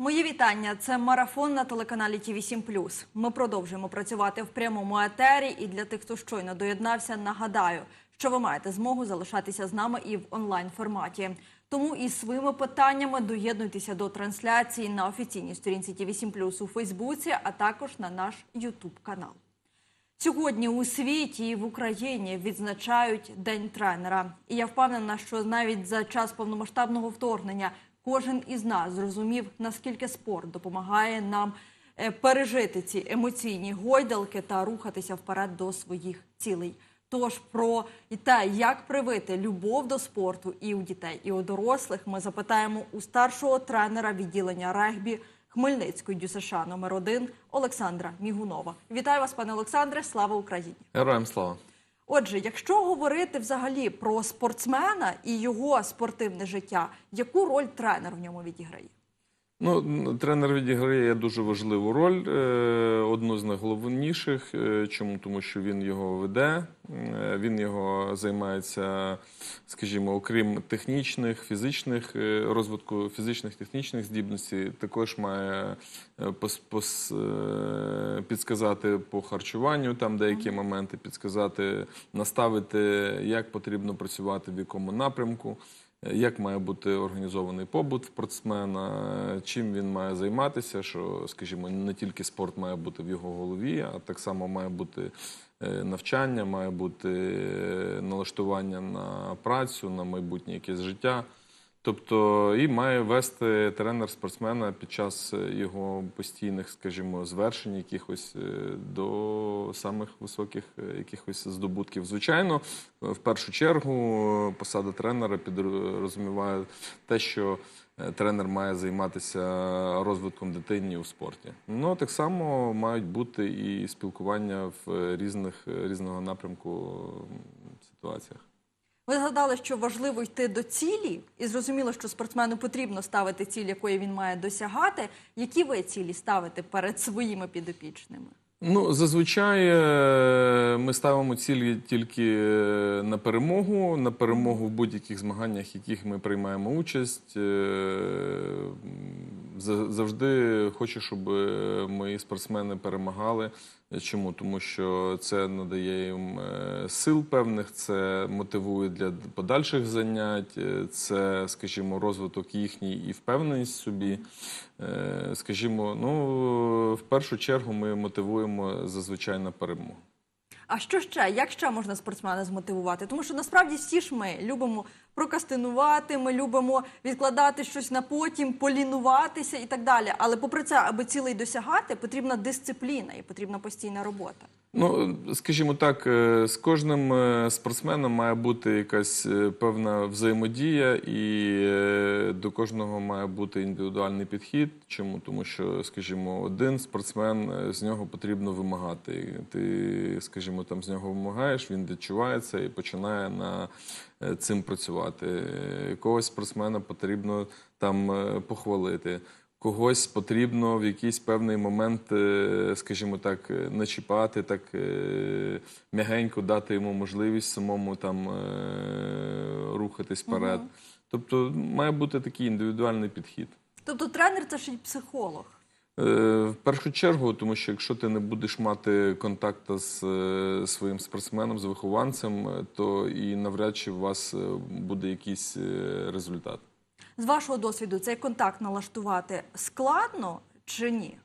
Мої вітання. Це марафон на телеканалі ТІВІ 7 Ми продовжуємо працювати в прямому етері. І для тих, хто щойно доєднався, нагадаю, що ви маєте змогу залишатися з нами і в онлайн форматі. Тому із своїми питаннями доєднуйтеся до трансляції на офіційній сторінці ТІВІ 7 у Фейсбуці, а також на наш Ютуб канал. Сьогодні у світі і в Україні відзначають День тренера. І я впевнена, що навіть за час повномасштабного вторгнення кожен із нас зрозумів, наскільки спорт допомагає нам е, пережити ці емоційні гойдалки та рухатися вперед до своїх цілей. Тож про те, як привити любов до спорту і у дітей, і у дорослих, ми запитаємо у старшого тренера відділення регбі Хмельницької ДЮСШ номер 1 Олександра Мігунова. Вітаю вас, пане Олександре. Слава Україні! Героям слава. Отже, якщо говорити взагалі про спортсмена і його спортивне життя, яку роль тренер в ньому відіграє? Ну, тренер відіграє дуже важливу роль, е, одну з найголовніших. Е, Чому? Тому що він його веде, е, він його займається, скажімо, окрім технічних, фізичних розвитку фізичних технічних здібностей, також має пос, пос, підсказати по харчуванню, там деякі моменти, підсказати, наставити, як потрібно працювати в якому напрямку. Як має бути організований побут спортсмена, чим він має займатися, що, скажімо, не тільки спорт має бути в його голові, а так само має бути е, навчання, має бути е, налаштування на працю, на майбутнє якесь життя. Тобто і має вести тренер спортсмена під час е, його постійних, скажімо, звершень, якихось е, до самих високих е, якихось здобутків. Звичайно, в першу чергу посада тренера підрозуміває те, що тренер має займатися розвитком дитині у спорті. Ну так само мають бути і спілкування в різних різного напрямку ситуаціях. Ви згадали, що важливо йти до цілі, і зрозуміло, що спортсмену потрібно ставити ціль, якої він має досягати. Які ви цілі ставите перед своїми підопічними? Ну, зазвичай е, ми ставимо цілі тільки е, на перемогу, на перемогу в будь-яких змаганнях, яких ми приймаємо участь. Завжди хочу, щоб е, мої спортсмени перемагали. Чому? Тому що це надає їм е, сил певних, це мотивує для подальших занять, е, це, скажімо, розвиток їхній і впевненість собі. Скажімо, ну в першу чергу ми мотивуємо зазвичай на перемогу. А що ще? Як ще можна спортсмена змотивувати? Тому що насправді всі ж ми любимо прокастинувати, ми любимо відкладати щось на потім, полінуватися і так далі. Але попри це, аби цілий досягати, потрібна дисципліна і потрібна постійна робота. Ну, скажімо так, е, з кожним е, спортсменом має бути якась е, певна взаємодія, і до кожного має бути індивідуальний підхід. Чому? Тому що, скажімо, один спортсмен з нього потрібно вимагати. Ти, скажімо, там з нього вимагаєш, він відчуває це і починає на цим працювати. Якогось спортсмена потрібно там похвалити. Когось потрібно в якийсь певний момент, е, скажімо так, е, начіпати, так е, м'ягенько дати йому можливість самому там рухатись вперед. Тобто має бути такий індивідуальний підхід. Тобто тренер це ж і психолог. В першу чергу, тому що якщо ти не будеш мати контакту з своїм спортсменом, з вихованцем, то і навряд чи у вас буде якийсь результат. З вашого досвіду цей контакт налаштувати складно чи ні?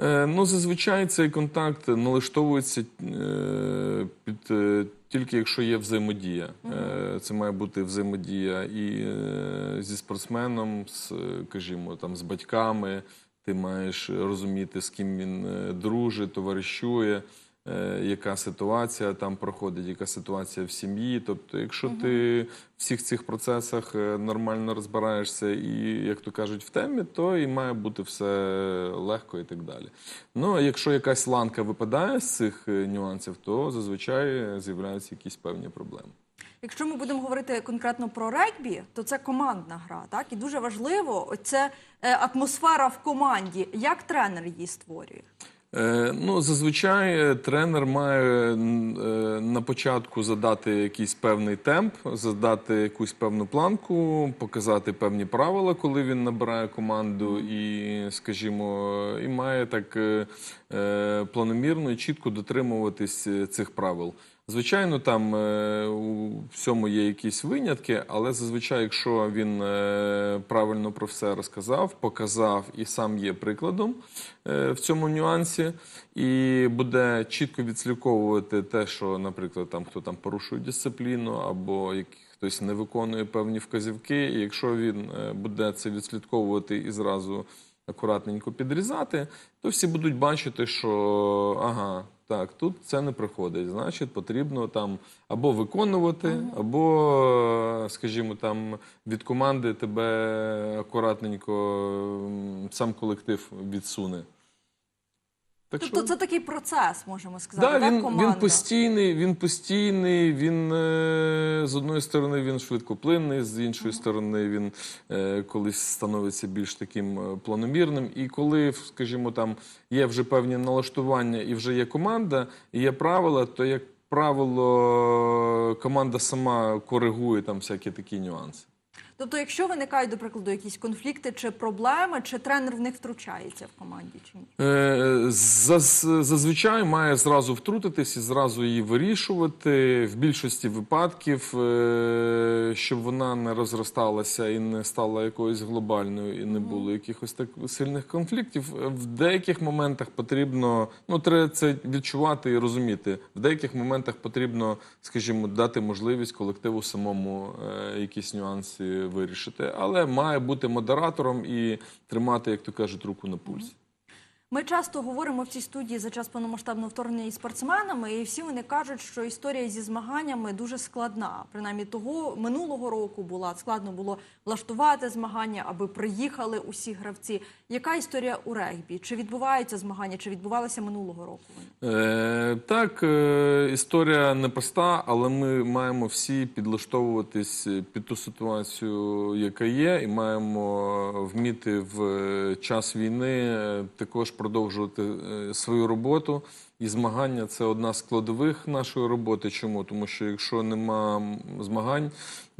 Е, Ну, зазвичай цей контакт налаштовується е, під е, тільки якщо є взаємодія. Е, Це має бути взаємодія і е, зі спортсменом, з, кажімо, там з батьками. Ти маєш розуміти, з ким він дружить, товаришує, яка ситуація там проходить, яка ситуація в сім'ї. Тобто, якщо ти в всіх цих процесах е, нормально розбираєшся і, як то кажуть, в темі, то і має бути все легко і так далі. Ну, а якщо якась ланка випадає з цих е, нюансів, то зазвичай з'являються якісь певні проблеми. Якщо ми будемо говорити конкретно про регбі, то це командна гра, так і дуже важливо це атмосфера в команді. Як тренер її створює? Е, Ну, зазвичай е, тренер має е, на початку задати якийсь певний темп, задати якусь певну планку, показати певні правила, коли він набирає команду, і, скажімо, і має так планомірно і чітко дотримуватись цих правил. Звичайно, там е, у всьому є якісь винятки, але зазвичай, якщо він е, правильно про все розказав, показав і сам є прикладом е, в цьому нюансі, і буде чітко відслідковувати те, що, наприклад, там хто там порушує дисципліну або хтось не виконує певні вказівки. І якщо він буде це відслідковувати і зразу акуратненько підрізати, то всі будуть бачити, що ага, так, тут це не приходить. Значить, потрібно там або виконувати, або, е, скажімо, там від команди тебе акуратненько сам колектив відсуне. Так Тобто це такий процес, можемо сказати, Да, так, він, команда? він постійний, він постійний, він е, з одної сторони він швидкоплинний, з іншої сторони він е, колись становиться більш таким е, планомірним. І коли, скажімо, там є вже певні налаштування і вже є команда, і є правила, то як правило команда сама коригує там всякі такі нюанси. Тобто, якщо виникають, до прикладу, якісь конфлікти чи проблеми, чи тренер в них втручається в команді, чи ні? Е, заз- Зазвичай має зразу втрутитись і зразу її вирішувати в більшості випадків, е, щоб вона не розросталася і не стала якоюсь глобальною, і не було якихось так сильних конфліктів. В деяких моментах потрібно, ну треба це відчувати і розуміти. В деяких моментах потрібно, скажімо, дати можливість колективу самому е, якісь нюанси вирішити, але має бути модератором і тримати, як то кажуть, руку на пульсі. Ми часто говоримо в цій студії за час повномасштабного вторгнення із спортсменами, і всі вони кажуть, що історія зі змаганнями дуже складна. Принаймні того минулого року була складно було влаштувати змагання, аби приїхали усі гравці. Яка історія у регбі? Чи відбуваються змагання, чи відбувалися минулого року? Е, так, е, історія непроста, але ми маємо всі підлаштовуватись під ту ситуацію, яка є, і маємо вміти в час війни е, також продовжувати е, свою роботу. І змагання це одна з складових нашої роботи. Чому? Тому що якщо нема змагань,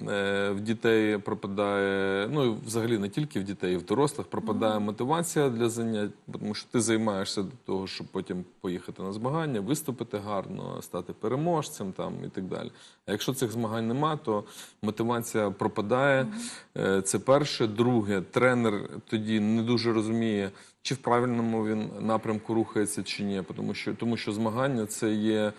е, в дітей пропадає, ну і взагалі не тільки в дітей, і в дорослих пропадає мотивація для занять, тому що ти займаєшся до того, щоб потім поїхати на змагання, виступити гарно, стати переможцем там і так далі. А якщо цих змагань нема, то мотивація пропадає. Е, Це перше. Друге, тренер тоді не дуже розуміє, чи в правильному він напрямку рухається, чи ні. Тому що, тому що змагання це є,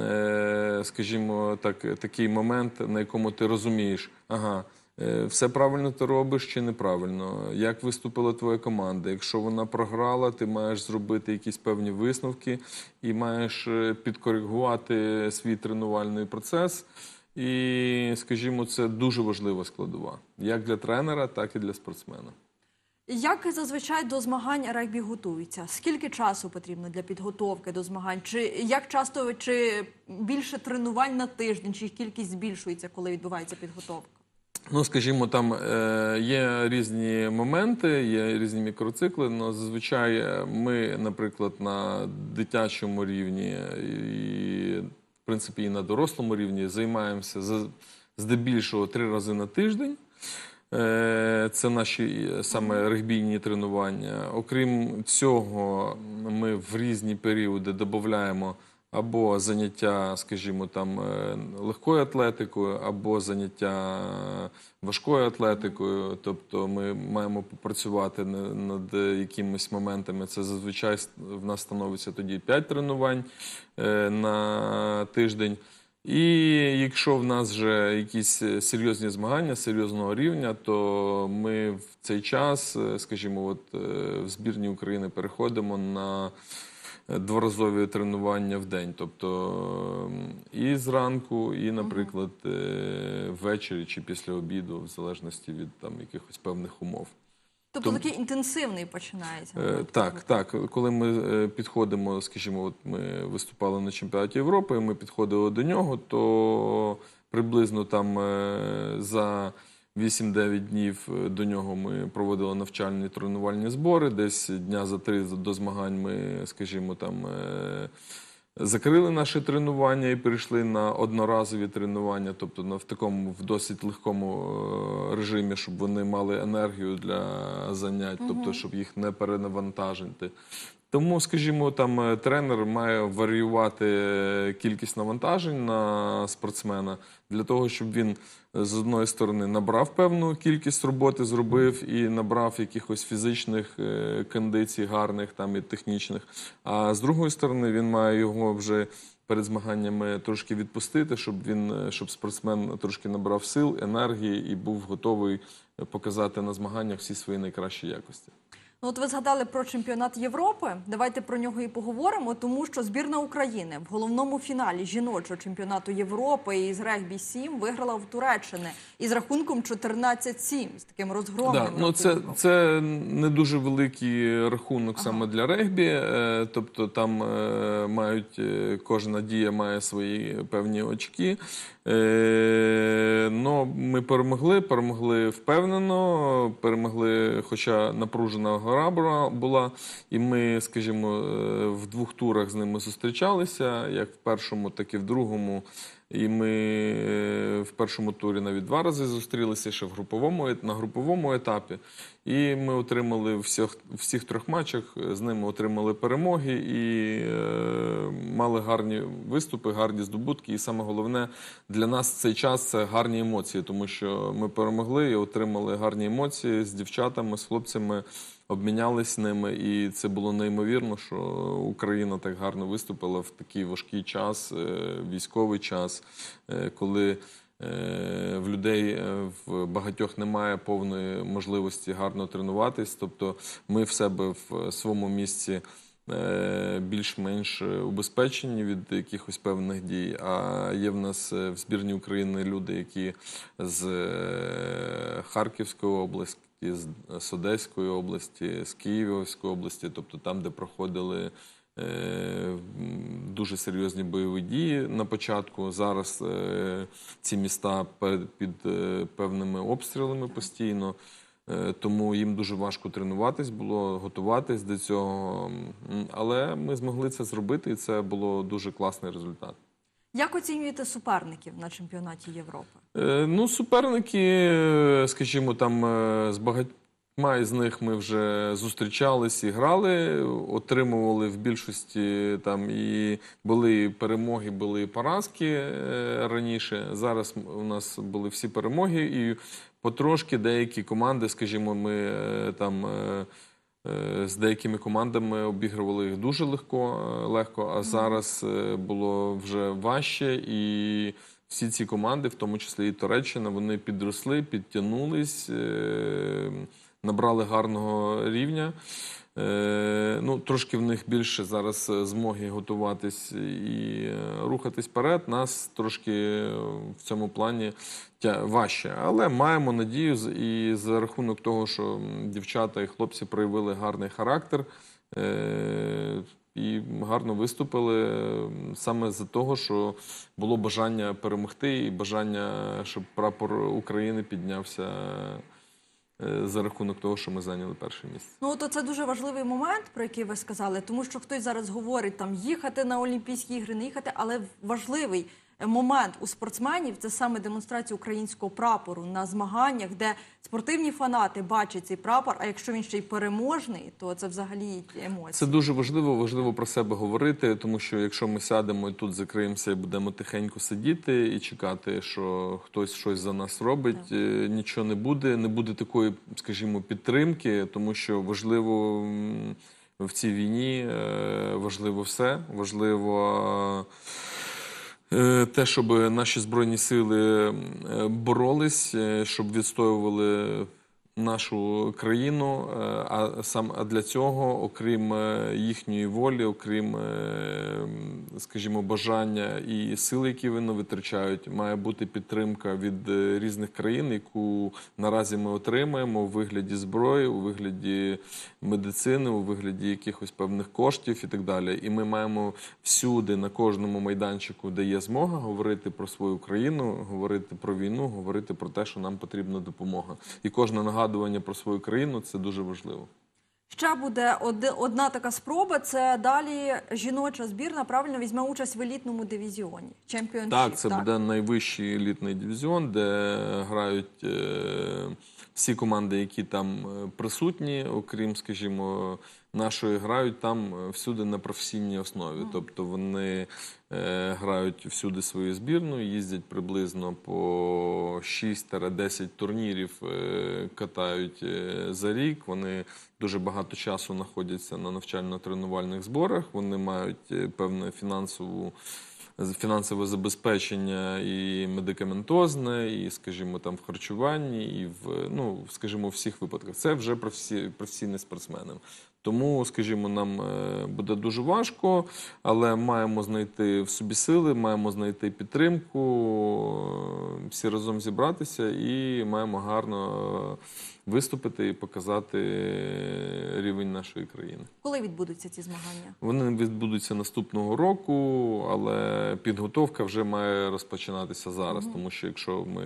е, скажімо так, такий момент, на якому ти розумієш, ага. е, Все правильно ти робиш чи неправильно? Як виступила твоя команда? Якщо вона програла, ти маєш зробити якісь певні висновки і маєш е, підкоригувати свій тренувальний процес. І, скажімо, це дуже важлива складова як для тренера, так і для спортсмена. Як зазвичай до змагань регбі готуються? Скільки часу потрібно для підготовки до змагань? Чи як часто чи більше тренувань на тиждень, чи кількість збільшується, коли відбувається підготовка? Ну, скажімо, там е, є різні моменти, є різні мікроцикли. але зазвичай е, ми, наприклад, на дитячому рівні і, в принципі, і на дорослому рівні займаємося здебільшого три рази на тиждень. Е, Це наші е, саме регбійні тренування. Окрім цього, ми в різні періоди додаємо або заняття, скажімо, там е, легкою атлетикою, або заняття важкою атлетикою. Тобто ми маємо попрацювати над якимись моментами. Це зазвичай в нас становиться тоді 5 тренувань на тиждень. І якщо в нас вже якісь е, серйозні змагання серйозного рівня, то ми в цей час, е, скажімо, от е, в збірні України переходимо на дворазові тренування в день. Тобто і зранку, і, наприклад, ввечері чи після обіду, в залежності від там якихось певних умов. Тобто Тому- такий інтенсивний починається. Е, Так, так. Коли ми е, підходимо, скажімо, от ми виступали на чемпіонаті Європи, ми підходили до нього, то приблизно там е, за 8-9 днів до нього ми проводили навчальні тренувальні збори. Десь дня за три до змагань ми, скажімо, там закрили наші тренування і перейшли на одноразові тренування, тобто на в такому в досить легкому е, режимі, щоб вони мали енергію для занять, тобто щоб їх не перенавантажити. Тому, скажімо, там е, тренер має варіювати е, кількість навантажень на спортсмена для того, щоб він е, з одної сторони набрав певну кількість роботи, зробив і набрав якихось фізичних кондицій гарних там і технічних. А з другої сторони, він має його вже перед змаганнями трошки відпустити, щоб він щоб спортсмен трошки набрав сил, енергії і був готовий показати на змаганнях всі свої найкращі якості. Ну, от ви згадали про чемпіонат Європи. Давайте про нього і поговоримо, тому що збірна України в головному фіналі жіночого чемпіонату Європи із регбі 7 виграла в Туреччини із рахунком 14-7, з таким розгромним. Да, ну це, це не дуже великий рахунок саме для регбі. е, Тобто там е, мають е, кожна дія має свої певні очки. Но ми перемогли, перемогли впевнено, перемогли, хоча напружена гора була- була, і ми, скажімо, е, в двох турах з ними зустрічалися, як в першому, так і в другому. І ми е, в першому турі навіть два рази зустрілися ще в груповому на груповому етапі. І ми отримали всіх, всіх трьох матчах з ними отримали перемоги і е, мали гарні виступи, гарні здобутки. І саме головне для нас цей час це гарні емоції, тому що ми перемогли і отримали гарні емоції з дівчатами, з хлопцями. Обмінялись ними, і це було неймовірно, що Україна так гарно виступила в такий важкий час, е, військовий час, е, коли е, в людей в багатьох немає повної можливості гарно тренуватись. Тобто ми в себе в своєму місці більш-менш убезпечені від якихось певних дій. А є в нас в збірні України люди, які з Харківської області, з, з Одеської області, з Київської області, тобто там, де проходили. е, Дуже серйозні бойові дії на початку. Зараз е, ці міста пе- під е, певними обстрілами постійно. Тому їм дуже важко тренуватись було, готуватись до цього. Але ми змогли це зробити, і це було дуже класний результат. Як оцінюєте суперників на чемпіонаті Європи? Е, Ну, суперники, е, скажімо, там е, з багатьма із них ми вже зустрічались і грали, отримували в більшості там і були перемоги, були і поразки раніше. Зараз у нас були всі перемоги, і потрошки деякі команди, скажімо, ми там. Е, З деякими командами обігрували їх дуже легко, е, легко, а зараз е, було вже важче, і всі ці команди, в тому числі і Туреччина, вони підросли, підтягнулись, набрали гарного рівня. Е, Ну, трошки в них більше зараз е, змоги готуватись і е, рухатись вперед. Нас трошки в цьому плані важче. Але маємо надію, і за рахунок того, що дівчата і хлопці проявили гарний характер. І гарно виступили саме за того, що було бажання перемогти, і бажання, щоб прапор України піднявся за рахунок того, що ми зайняли перше місце. Ну, то це дуже важливий момент, про який ви сказали, тому що хтось зараз говорить там їхати на Олімпійські ігри, не їхати, але важливий е, момент у спортсменів це саме демонстрація українського прапору на змаганнях, де спортивні фанати бачать цей прапор. А якщо він ще й переможний, то це взагалі емоції. Це дуже важливо, важливо про себе говорити, тому що якщо ми сядемо і тут закриємося і будемо тихенько сидіти і чекати, що хтось щось за нас робить, е, нічого не буде. Не буде такої, скажімо, підтримки, тому що важливо в цій війні е, важливо все, важливо. Е, Те, щоб наші збройні сили е, боролись, е, щоб відстоювали нашу країну. е, А сам для цього, окрім е, їхньої волі, окрім, е, скажімо, бажання і сил, які вони витрачають, має бути підтримка від різних країн, яку наразі ми отримаємо у вигляді зброї, у вигляді медицини, у вигляді якихось певних коштів і так далі. І ми маємо всюди, на кожному майданчику, де є змога, говорити про свою країну, говорити про війну, говорити про те, що нам потрібна допомога. І кожне нагадування про свою країну це дуже важливо. Ще буде одна така спроба. Це далі жіноча збірна правильно візьме участь в елітному дивізіоні. Чемпіоншіп. Так, це буде найвищий елітний дивізіон, де грають е, всі команди, які там е, присутні, окрім, скажімо, нашої, грають там е, всюди на професійній основі. Тобто вони грають всюди свою збірну, їздять приблизно по 6-10 турнірів, е, катають е, за рік. Вони дуже багато часу знаходяться на навчально-тренувальних зборах. Вони мають е, певну фінансову фінансове забезпечення і медикаментозне, і, скажімо, там в харчуванні, і в ну, скажімо, в всіх випадках. Це вже професій, професійні спортсмени. Тому, скажімо, нам е, буде дуже важко, але маємо знайти в собі сили, маємо знайти підтримку, всі разом зібратися і маємо гарно виступити і показати рівень нашої країни. Коли відбудуться ці змагання? Вони відбудуться наступного року, але підготовка вже має розпочинатися зараз, тому що якщо ми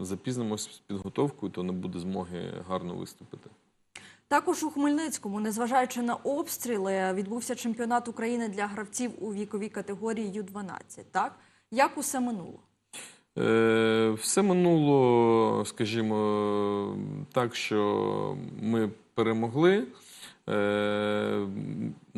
запізнимося з підготовкою, то не буде змоги гарно виступити. Також у Хмельницькому, незважаючи на обстріли, відбувся чемпіонат України для гравців у віковій категорії Ю-12. Так як усе минуло? Е, Все минуло, скажімо, так, що ми перемогли.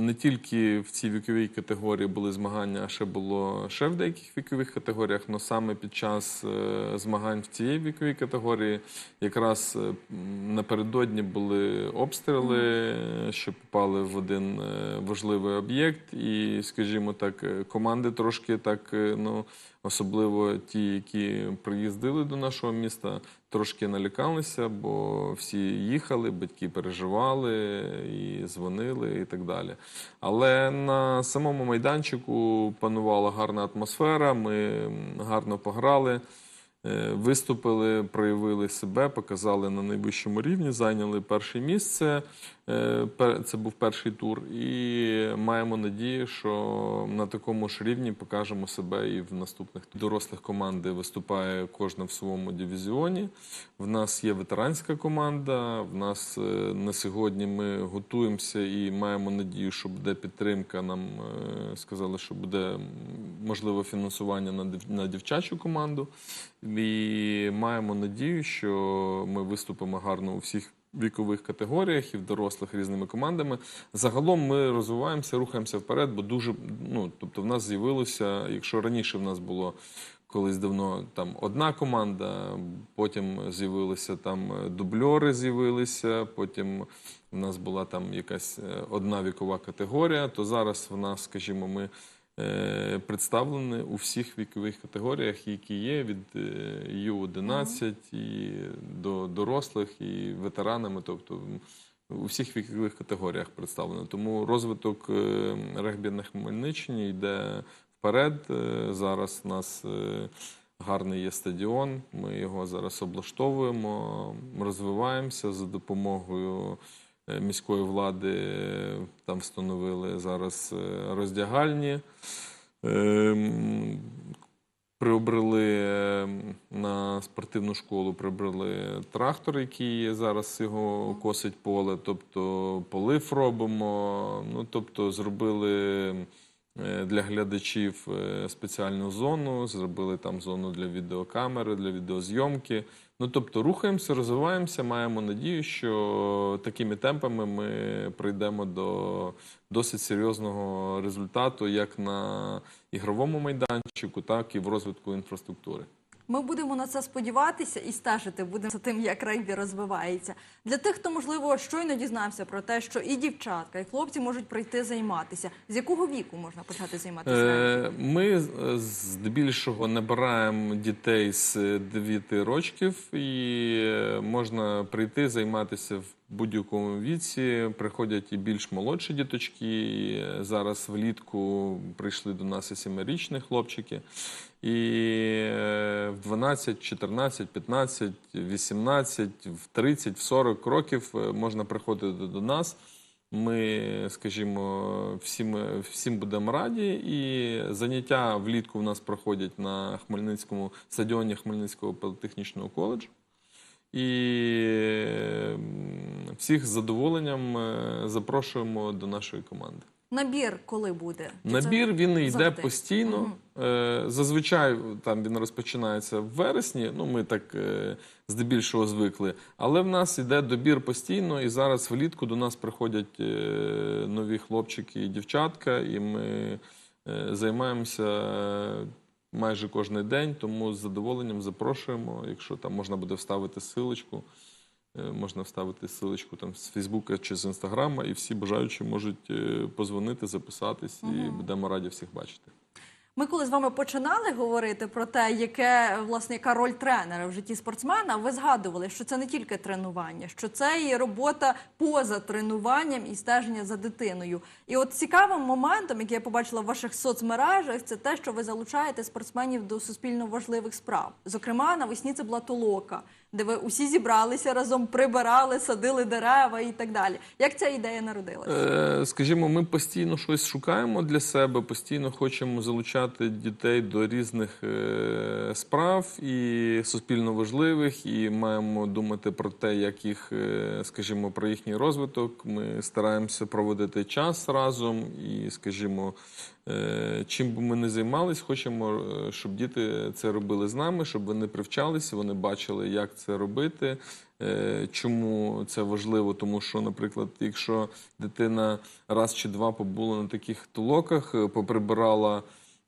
Не тільки в цій віковій категорії були змагання, а ще було ще в деяких вікових категоріях. але саме під час е, змагань в цій віковій категорії якраз е, напередодні були обстріли, що попали в один е, важливий об'єкт. І, скажімо так, команди трошки так, ну, особливо ті, які приїздили до нашого міста, трошки налякалися, бо всі їхали, батьки переживали і дзвонили, і так далі. Але на самому майданчику панувала гарна атмосфера. Ми гарно пограли. е, Виступили, проявили себе, показали на найвищому рівні, зайняли перше місце. Е, Це був перший тур. І маємо надію, що на такому ж рівні покажемо себе і в наступних дорослих команди виступає кожна в своєму дивізіоні. В нас є ветеранська команда. В нас е, на сьогодні ми готуємося і маємо надію, що буде підтримка. Нам е, сказали, що буде м, можливо фінансування на дівчачу команду. І маємо надію, що ми виступимо гарно у всіх вікових категоріях і в дорослих різними командами. Загалом ми розвиваємося, рухаємося вперед, бо дуже ну тобто в нас з'явилося, якщо раніше в нас було. Колись давно там одна команда, потім з'явилися там е, дубльори, з'явилися. Потім в нас була там якась е, одна вікова категорія. То зараз в нас, скажімо, ми е, представлені у всіх вікових категоріях, які є від е, Ю-11 і до дорослих, і ветеранами, тобто у всіх вікових категоріях представлено. Тому розвиток е, регбі на Хмельниччині йде вперед. Зараз у нас гарний є стадіон. Ми його зараз облаштовуємо, розвиваємося за допомогою міської влади. е, Там встановили зараз е, роздягальні. Ем, Приобрели е, на спортивну школу, прибрали трактор, який зараз його косить поле, тобто полив робимо. Ну, тобто, зробили е, для глядачів е, спеціальну зону, зробили там зону для відеокамери, для відеозйомки. Ну, тобто, рухаємося, розвиваємося, маємо надію, що такими темпами ми прийдемо до досить серйозного результату як на ігровому майданчику, так і в розвитку інфраструктури. Ми будемо на це сподіватися і стежити будемо за тим, як регбі розвивається. Для тих, хто можливо щойно дізнався про те, що і дівчатка, і хлопці можуть прийти займатися. З якого віку можна почати займатися? Е, Ми здебільшого набираємо дітей з 9 років, і е, можна прийти займатися в будь-якому віці. Приходять і більш молодші діточки. Е, зараз влітку прийшли до нас і 7-річні хлопчики. І е, в 12, 14, 15, 18, в 30, в 40 років е, можна приходити до нас. Ми, скажімо, всім, всім будемо раді. І заняття влітку в нас проходять на Хмельницькому стадіоні Хмельницького політехнічного коледжу. І всіх з задоволенням е, запрошуємо до нашої команди. Набір коли буде? Набір він йде завжди? постійно. Е, Зазвичай там він розпочинається в вересні. Ну ми так е, здебільшого звикли. Але в нас йде добір постійно, і зараз влітку до нас приходять е, нові хлопчики і дівчатка, і ми займаємося. Майже кожен день, тому з задоволенням запрошуємо. Якщо там можна буде вставити силочку, можна вставити силочку там з Фейсбука чи з Інстаграма, і всі бажаючі можуть е, позвонити, записатись, і будемо раді всіх бачити. Ми коли з вами починали говорити про те, яке власне яка роль тренера в житті спортсмена, ви згадували, що це не тільки тренування, що це і робота поза тренуванням і стеження за дитиною. І от цікавим моментом, який я побачила в ваших соцмережах, це те, що ви залучаєте спортсменів до суспільно важливих справ. Зокрема, навесні це була толока, де ви усі зібралися разом, прибирали, садили дерева і так далі. Як ця ідея народилася? Е, Скажімо, ми постійно щось шукаємо для себе, постійно хочемо залучати дітей до різних е, справ і суспільно важливих, і маємо думати про те, як їх, е, скажімо, про їхній розвиток. Ми стараємося проводити час разом і, скажімо, е, чим би ми не займались, хочемо, е, щоб діти це робили з нами, щоб вони привчалися, вони бачили, як це робити. Е, Чому це важливо? Тому що, наприклад, якщо дитина раз чи два побула на таких толоках, е, поприбирала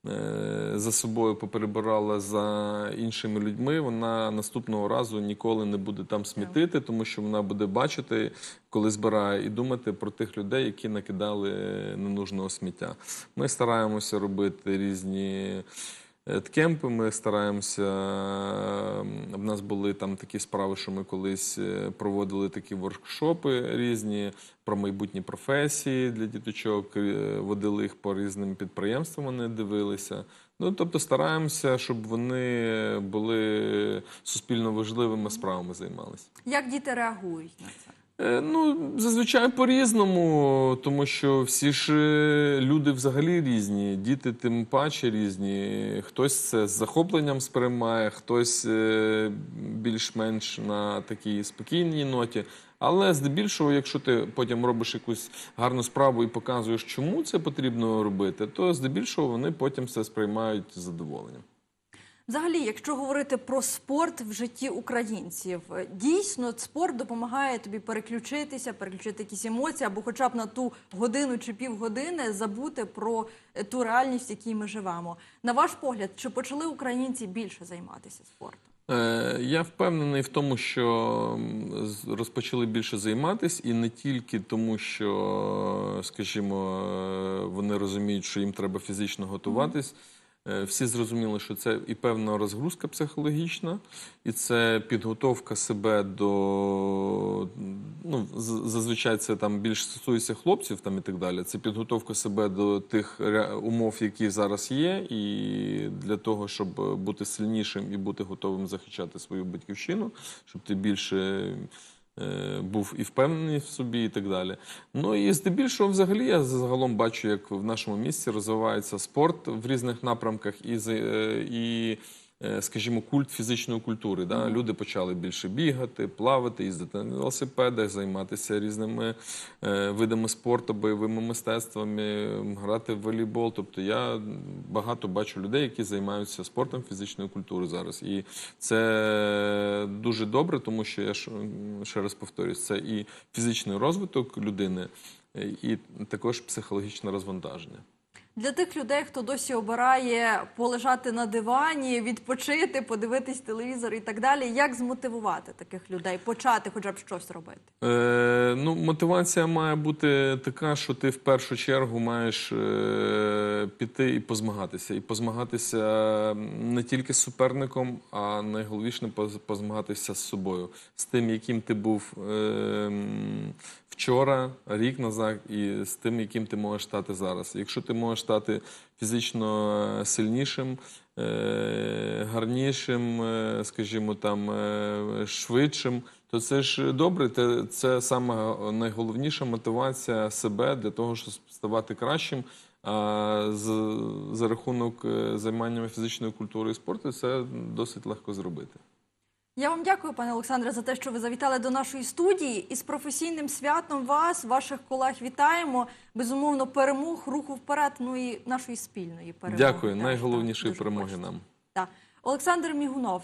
е, за собою, поприбирала за іншими людьми, вона наступного разу ніколи не буде там смітити, тому що вона буде бачити, коли збирає, і думати про тих людей, які накидали ненужного сміття. Ми стараємося робити різні. Е, Ткемпи ми стараємося. В нас були там такі справи, що ми колись е, проводили такі воркшопи різні про майбутні професії для діточок, е, водили їх по різним підприємствам, вони дивилися. Ну тобто стараємося, щоб вони були суспільно важливими справами займалися. Як діти реагують на це? Е, Ну, зазвичай по-різному, тому що всі ж е, люди взагалі різні, діти тим паче різні. Хтось це з захопленням сприймає, хтось е, більш-менш на такій спокійній ноті. Але здебільшого, якщо ти потім робиш якусь гарну справу і показуєш, чому це потрібно робити, то здебільшого вони потім це сприймають з задоволенням. Взагалі, якщо говорити про спорт в житті українців, е, дійсно спорт допомагає тобі переключитися, переключити якісь емоції, або хоча б на ту годину чи півгодини забути про е, ту реальність, в якій ми живемо. На ваш погляд, чи почали українці більше займатися спортом? Е, Я впевнений в тому, що розпочали більше займатися, і не тільки тому, що, скажімо, вони розуміють, що їм треба фізично готуватись. Е, Всі зрозуміли, що це і певна розгрузка психологічна, і це підготовка себе до ну зазвичай це там більш стосується хлопців там і так далі. Це підготовка себе до тих умов, які зараз є, і для того, щоб бути сильнішим і бути готовим захищати свою батьківщину, щоб ти більше. Е, Був і впевнений в собі, і так далі. Ну і здебільшого, взагалі, я загалом бачу, як в нашому місті розвивається спорт в різних напрямках, і, е, і скажімо, культ фізичної культури. Да? Люди почали більше бігати, плавати, їздити на велосипедах, займатися різними е, видами спорту, бойовими мистецтвами, грати в волейбол. Тобто я багато бачу людей, які займаються спортом фізичної культури зараз. І це дуже добре, тому що я ще раз повторюсь, це і фізичний розвиток людини, е, і також психологічне розвантаження. Для тих людей, хто досі обирає полежати на дивані, відпочити, подивитись телевізор і так далі, як змотивувати таких людей, почати хоча б щось робити? Е, ну, мотивація має бути така, що ти в першу чергу маєш е, піти і позмагатися. І позмагатися не тільки з суперником, а найголовніше поз- позмагатися з собою, з тим, яким ти був е, вчора, рік назад, і з тим, яким ти можеш стати зараз. Якщо ти можеш стати фізично сильнішим, е, гарнішим, е, скажімо там, е, швидшим, то це ж добре. Це, саме найголовніша мотивація себе для того, щоб ставати кращим. А з, за рахунок е, займання фізичною культурою і спорту це досить легко зробити. Я вам дякую, пане Олександре, за те, що ви завітали до нашої студії. І з професійним святом вас, ваших колег, вітаємо. Безумовно, перемог, руху вперед, ну і нашої спільної перемоги. Дякую. Так, Найголовнішої так, перемоги хочеться. нам. Так. Олександр Мігунов,